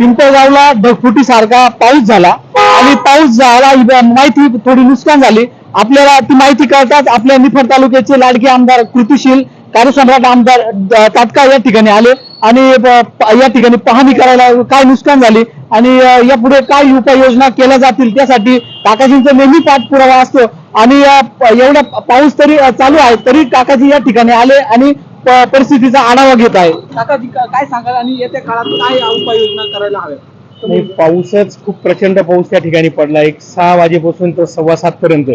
पिंपळगावला ढगफुटी सारखा पाऊस झाला. आणि पाऊस झाला माहिती थोडी नुकसान झाली. आपल्याला ती माहिती कळताच आपल्या निफड तालुक्याचे लाडके आमदार कृतीशील कार्यसम्राट आमदार तात्काळ या ठिकाणी आले. आणि या ठिकाणी पाहणी करायला काय नुकसान झाले. आणि यापुढे काय उपाययोजना केल्या जातील त्यासाठी काकाजींचा नेहमी पाठपुरावा असतो. आणि एवढा पाऊस तरी चालू आहे तरी काकाजी या ठिकाणी आले. आणि परिस्थितीचा आढावा घेत आहे. काकाजी का- काय सांगाल? आणि येत्या काळात काय उपाययोजना करायला हव्या नाही पाऊसच खूप प्रचंड पाऊस त्या ठिकाणी पडला. एक सहा वाजेपासून तर सव्वा सात पर्यंत.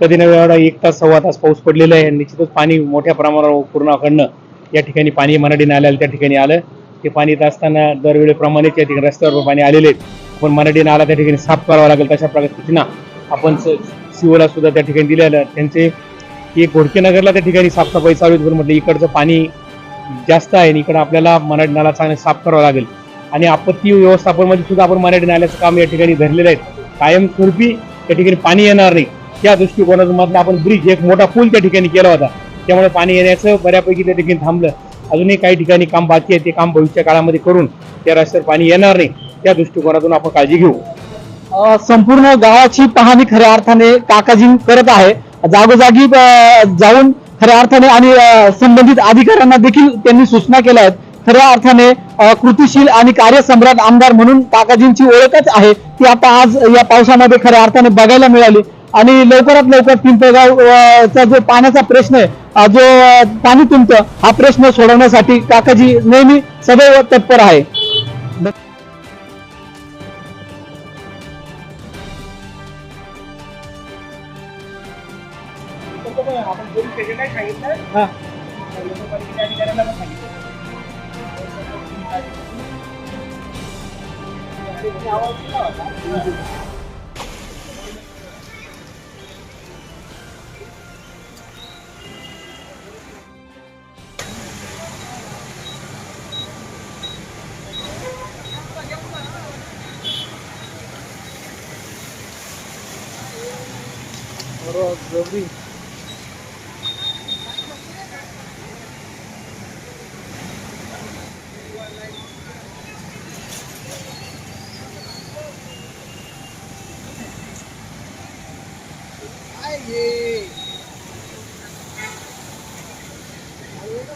कधी नव्हे एवढा एक तास सव्वा तास पाऊस पडलेला आहे. निश्चितच पाणी मोठ्या प्रमाणावर पूर्णाकडनं या ठिकाणी पाणी मराठी नाल्याला त्या ठिकाणी आलं. ते पाणी येत असताना दरवेळेप्रमाणे त्या ठिकाणी रस्त्यावर पाणी आलेले आहेत. पण मराठी नाला त्या ठिकाणी साफ करावा लागेल तशा प्रकारे सूचना आपण सीओला सुद्धा त्या ठिकाणी दिलेल्या आहेत. त्यांचे की घोडकेनगरला त्या ठिकाणी साफसफाई चालू आहे म्हटलं इकडचं पाणी जास्त आहे आणि इकडं आपल्याला मराठी नाला चांगला साफ करावं लागेल. आणि आपत्ती व्यवस्थापनमध्ये सुद्धा आपण मराठी नाल्याचं काम या ठिकाणी धरलेलं आहे. कायमस्वरूपी त्या ठिकाणी पाणी येणार नाही. त्या दृष्टिकोनातून आपण ब्रिज एक मोठा पूल त्या ठिकाणी केला होता. त्यामुळे पाणी येण्याचं बऱ्यापैकी त्या ठिकाणी थांबलं. अजूनही काही ठिकाणी काम बाकी आहे ते काम भविष्य काळामध्ये करून त्या रस्त्यावर पाणी येणार नाही. त्या दृष्टिकोनातून आपण काळजी घेऊ. संपूर्ण गावाची पाहणी खऱ्या अर्थाने काकाजी करत आहे. जागोजागी जाऊन खऱ्या अर्थाने आणि संबंधित अधिकाऱ्यांना देखील त्यांनी सूचना केल्या आहेत. खऱ्या अर्थाने कृतीशील आणि कार्यसम्राट आमदार म्हणून काकाजींची ओळखच आहे. ती आता आज या पावसामध्ये खऱ्या अर्थाने बघायला मिळाली. आणि लवकरात लवकर पिंपळगाव चा जो पाण्याचा प्रश्न आहे जो पाणी तुमचं हा प्रश्न सोडवण्यासाठी काकाजी नेहमी सदैव तत्पर आहे. सांगितलं आपण दोन पेशंट आहे सांगितलं हां नगरपालिकेच्या अधिकाऱ्यांना पण सांगितलं आवाज दिला होता Bro, Bobby. Yay! Ayun eh. na